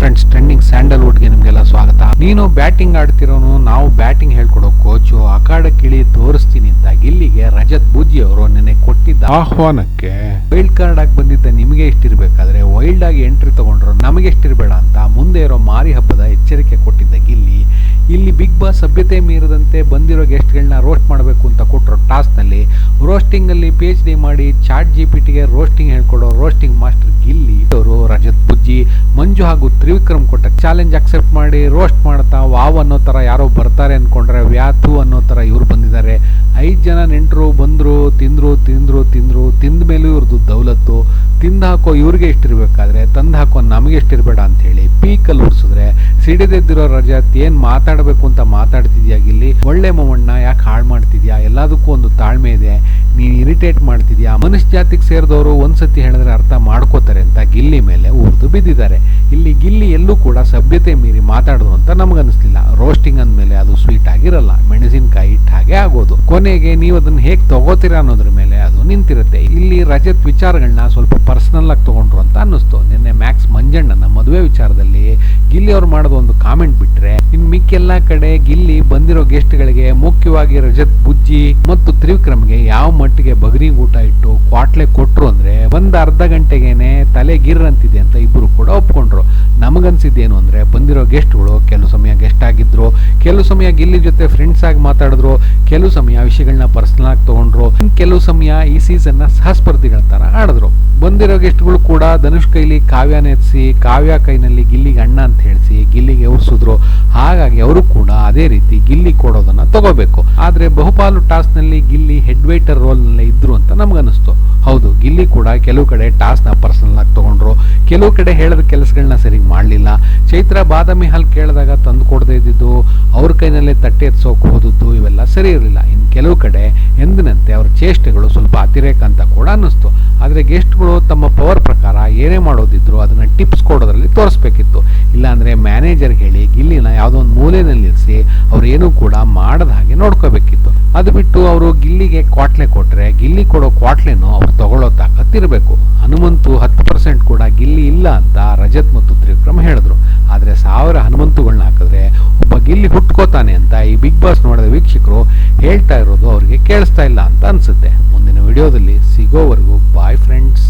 Friends trending ಸ್ಯಾಂಡಲ್ವುಡ್ಗೆ ನಿಮಗೆಲ್ಲ ಸ್ವಾಗತ. ನೀನು ಬ್ಯಾಟಿಂಗ್ ಆಡ್ತಿರೋನು ನಾವು ಬ್ಯಾಟಿಂಗ್ ಹೇಳ್ಕೊಡೋ ಕೋಚು ಅಖಾಡ ಕಿಳಿ ತೋರಿಸ್ತೀನಿ ಅಂತ ಇಲ್ಲಿಗೆ ರಜತ್ ಬುಜ್ಜಿ ಅವರು ನಿನ್ನೆ ಕೊಟ್ಟಿದ್ದ ಆಹ್ವಾನಕ್ಕೆ. ವೈಲ್ಡ್ ಕಾರ್ಡ್ ಆಗಿ ಬಂದಿದ್ದ ನಿಮಗೆ ಎಷ್ಟಿರ್ಬೇಕಾದ್ರೆ ವೈಲ್ಡ್ ಆಗಿ ಎಂಟ್ರಿ ತಗೊಂಡ್ರು ನಮಗೆ ಇಷ್ಟಿರ್ಬೇಡ ಅಂತ ಮುಂದೆ ಇರೋ ಮಾರಿ ಹಬ್ಬದ ಎಚ್ಚರಿಕೆ ಕೊಟ್ಟಿದ್ದ ಗಿಲ್ಲಿ ಇಲ್ಲಿ ಬಿಗ್ ಬಾಸ್ ಸಭ್ಯತೆ ಮೀರದಂತೆ ಬಂದಿರೋ ಗೆಸ್ಟ್ಗಳನ್ನ ರೋಸ್ಟ್ ಮಾಡಬೇಕು ಅಂತ ಕೊಟ್ಟರು ಟಾಸ್ಕ್ನಲ್ಲಿ ರೋಸ್ಟಿಂಗಲ್ಲಿ ಪಿ ಎಚ್ ಡಿ ಮಾಡಿ ಚಾಟ್ ಜಿ ಪಿ ಟಿಗೆ ರೋಸ್ಟಿಂಗ್ ಹೇಳ್ಕೊಡೋ ರೋಸ್ಟಿಂಗ್ ಮಾಸ್ಟರ್ ಗಿಲ್ಲಿ ಅವರು ರಜತ್ ಬುಜ್ಜಿ ಮಂಜು ಹಾಗೂ ತ್ರಿವಿಕ್ರಮ್ ಕೊಟ್ಟ ಚಾಲೆಂಜ್ ಅಕ್ಸೆಪ್ಟ್ ಮಾಡಿ ರೋಸ್ಟ್ ಮಾಡ್ತಾ, ವಾವ್ ಅನ್ನೋ ಥರ ಯಾರೋ ಬರ್ತಾರೆ ಅಂದ್ಕೊಂಡ್ರೆ ವ್ಯಾತು ಅನ್ನೋ ಥರ ಇವ್ರು ಬಂದಿದ್ದಾರೆ. ಐದು ಜನ ನೆಂಟರು ಬಂದರು, ತಿಂದರು ತಿಂದರು ತಿಂದರು, ತಿಂದ ಮೇಲೂ ಇವ್ರದ್ದು ದೌಲತ್ತು, ತಿಂದು ಹಾಕೋ ಇವ್ರಿಗೆ ಎಷ್ಟಿರಬೇಕಾದ್ರೆ, ತಂದು ಹಾಕೋ ನಮಗೆ ಎಷ್ಟಿರಬೇಡ ಅಂಥೇಳಿ ಪೀಕಲ್ಲಿ ಉರ್ಸಿದ್ರೆ ಸಿಡಿದೆದ್ದಿರೋ ರಜಾತ್ ಏನು ಮಾತಾಡಬೇಕು ಅಂತ ಮಾತಾಡ್ತಿದ್ಯಾ ಇಲ್ಲಿ ಒಳ್ಳೆ ಮೊಮ್ಮಣ್ಣ ಯಾಕೆ ಹಾಳು ಮಾಡ್ತಿದ್ಯಾ? ಎಲ್ಲದಕ್ಕೂ ಒಂದು ತಾಳ್ಮೆ ಇದೆ. ನೀನು ಇರಿಟೇಟ್ ಮಾಡ್ತಿದ್ಯಾ? ಮನುಷ್ಯ ಜಾತಿಗೆ ಸೇರಿದವರು ಒಂದ್ಸತಿ ಹೇಳಿದ್ರೆ ಅರ್ಥ ಮಾಡ್ಕೋತಾರೆ ಅಂತ ಗಿಲ್ಲಿ ಮೇಲೆ ಉರಿದು ಬಿದ್ದಿದ್ದಾರೆ. ಇಲ್ಲಿ ಗಿಲ್ಲಿ ಎಲ್ಲೂ ಕೂಡ ಸಭ್ಯತೆ ಮೀರಿ ಮಾತಾಡೋದು ಅಂತ ನಮಗನ್ನಿಸ್ಲಿಲ್ಲ ರೋಸ್ಟಿಂಗ್ ಅಂದಮೇಲೆ ಅದು ಸ್ವೀಟ್ ಆಗಿರಲ್ಲ, ಮೆಣಸಿನಕಾಯಿ ಇಟ್ಟ ಹಾಗೆ ಆಗೋದು. ಕೊನೆಗೆ ನೀವು ಅದನ್ನು ಹೇಗೆ ತಗೋತೀರಾ ಅನ್ನೋದ್ರ ಮೇಲೆ ಅದು ನಿಂತಿರುತ್ತೆ. ಇಲ್ಲಿ ರಜತ್ ವಿಚಾರಗಳನ್ನ ಸ್ವಲ್ಪ ಪರ್ಸನಲ್ ಆಗಿ ತಗೊಂಡ್ರು ಅಂತ ಅನ್ನಿಸ್ತು. ನಿನ್ನೆ ಮ್ಯಾಕ್ಸ್ ಮಂಜಣ್ಣನ ಮದುವೆ ವಿಚಾರದಲ್ಲಿ ಗಿಲ್ಲಿ ಅವ್ರು ಮಾಡೋದು ಒಂದು ಕಾಮೆಂಟ್ ಬಿಟ್ರೆ, ಇನ್ ಮಿಕ್ಕೆಲ್ಲ ಕಡೆ ಗಿಲ್ಲಿ ಬಂದಿರೋ ಗೆಸ್ಟ್ಗಳಿಗೆ ಮುಖ್ಯವಾಗಿ ರಜತ್, ಬುಜ್ಜಿ ಮತ್ತು ತ್ರಿವಿಕ್ರಮ್ಗೆ ಯಾವ ಮಟ್ಟಿಗೆ ಬಗರಿ ಊಟ ಇಟ್ಟು ಕ್ವಾಟ್ಲೆ ಕೊಟ್ರು ಅಂದ್ರೆ, ಒಂದ್ ಅರ್ಧ ಗಂಟೆಗೇನೆ ತಲೆ ಗಿರ್ ಅಂತಿದೆ ಅಂತ ಇಬ್ರು ಕೂಡ ಬಂದಿರೋ ಗೆಸ್ಟ್ಗಳು ಕೆಲವು ಸಮಯ ಗೆಸ್ಟ್ ಆಗಿದ್ರು, ಕೆಲವು ಸಮಯ ಗಿಲ್ಲಿ ಜೊತೆ ಫ್ರೆಂಡ್ಸ್ ಆಗಿ ಮಾತಾಡಿದ್ರು, ಕೆಲವು ಸಮಯ ವಿಷಯಗಳನ್ನ ಪರ್ಸನಲ್ ಆಗಿ ತಗೊಂಡ್ರು, ಕೆಲವು ಸಮಯ ಈ ಸೀಸನ್ನ ಸಹಸ್ಪರ್ಧಿಗಳ ತರ ಆಡಿದ್ರು. ಬಂದಿರೋ ಗೆಸ್ಟ್ಗಳು ಕೂಡ ಧನುಷ್ ಕೈಲಿ ಕಾವ್ಯನ ಎತ್ಸಿ, ಕಾವ್ಯ ಕೈನಲ್ಲಿ ಗಿಲ್ಲಿಗೆ ಅಣ್ಣ ಅಂತ ಹೇಳಿಸಿ, ಗಿಲ್ಲಿಗೆ ಎವರ್ಸಿದ್ರು. ಹಾಗಾಗಿ ಅವರು ಕೂಡ ಅದೇ ರೀತಿ ಗಿಲ್ಲಿ ಕೊಡೋದನ್ನ ತಗೋಬೇಕು. ಆದ್ರೆ ಬಹುಪಾಲು ಟಾಸ್ನಲ್ಲಿ ಗಿಲ್ಲಿ ಹೆಡ್ ವೈಟರ್ ರೋಲ್ನಲ್ಲಿ ಇದ್ರು ಅಂತ ನಮ್ಗನ್ನಿಸ್ತು. ಹೌದು, ಗಿಲ್ಲಿ ಕೂಡ ಕೆಲವು ಕಡೆ ಟಾಸ್ನ ಪರ್ಸನಲ್ ಆಗಿ ತಗೊಂಡ್ರು. ಕೆಲವು ಕಡೆ ಹೇಳದ ಕೆಲಸಗಳನ್ನ ಸರಿ ಮಾಡಲಿಲ್ಲ. ಚೈತ್ರ ಬಾದಾಮಿ ಹಾಲ್ ಕೇಳಿದಾಗ ತಂದು ಕೊಡದೇ ಇದ್ದಿದ್ದು, ಅವ್ರ ಕೈನಲ್ಲೇ ತಟ್ಟೆ ಎತ್ಸೋಕ್ ಹೋದದ್ದು ಇವೆಲ್ಲ ಸರಿ ಇರಲಿಲ್ಲ. ಇನ್ನು ಕೆಲವು ಕಡೆ ಎಂದಿನಂತೆ ಅವ್ರ ಚೇಷ್ಟೆಗಳು ಸ್ವಲ್ಪ ಅತಿರೇಕ ಅಂತ ಕೂಡ ಅನ್ನಿಸ್ತು. ಆದರೆ ಗೆಸ್ಟ್ಗಳು ತಮ್ಮ ಪವರ್ ಪ್ರಕಾರ ಏನೇ ಮಾಡೋದಿದ್ರು ಅದನ್ನ ಟಿಪ್ಸ್ ಕೊಡೋದ್ರಲ್ಲಿ ತೋರಿಸ್ಬೇಕಿತ್ತು. ಇಲ್ಲಾಂದ್ರೆ ಮ್ಯಾನೇಜರ್ ಹೇಳಿ, ಗಿಲ್ಲಿನ ಯಾವುದೋ ಒಂದು ಮೂಲೆಯಲ್ಲಿ ನಿಲ್ಲಿಸಿ ಅವ್ರು ಏನೂ ಕೂಡ ಮಾಡದ ಹಾಗೆ ನೋಡ್ಕೋಬೇಕಿತ್ತು. ಅದು ಬಿಟ್ಟು ಅವರು ಗಿಲ್ಲಿಗೆ ಕ್ವಾಟ್ಲೆ ಕೊಟ್ರೆ, ಗಿಲ್ಲಿ ಕೊಡೋ ಕ್ವಾಟ್ಲೆನೂ ಅವ್ರು ತಗೊಳ್ಳೋ ತಾಕತ್ತಿರಬೇಕು ಹನುಮಂತು ಹತ್ತು ಪರ್ಸೆಂಟ್ ಕೂಡ ಗಿಲ್ಲಿ ಇಲ್ಲ ಅಂತ ರಜತ್ ಮತ್ತು ತ್ರಿವಿಕ್ರಮ್ ಹೇಳಿದ್ರು. ಆದರೆ ಸಾವಿರ ಹನುಮಂತುಗಳನ್ನ ಹಾಕಿದ್ರೆ ಒಬ್ಬ ಗಿಲ್ಲಿ ಹುಟ್ಕೋತಾನೆ ಅಂತ ಈ ಬಿಗ್ ಬಾಸ್ ನೋಡಿದ ವೀಕ್ಷಕರು ಹೇಳ್ತಾ ಇರೋದು ಅವರಿಗೆ ಕೇಳಿಸ್ತಾ ಇಲ್ಲ ಅಂತ ಅನ್ಸುತ್ತೆ. ಮುಂದಿನ ವಿಡಿಯೋದಲ್ಲಿ ಸಿಗೋವರೆಗೂ ಬಾಯ್ ಫ್ರೆಂಡ್ಸ್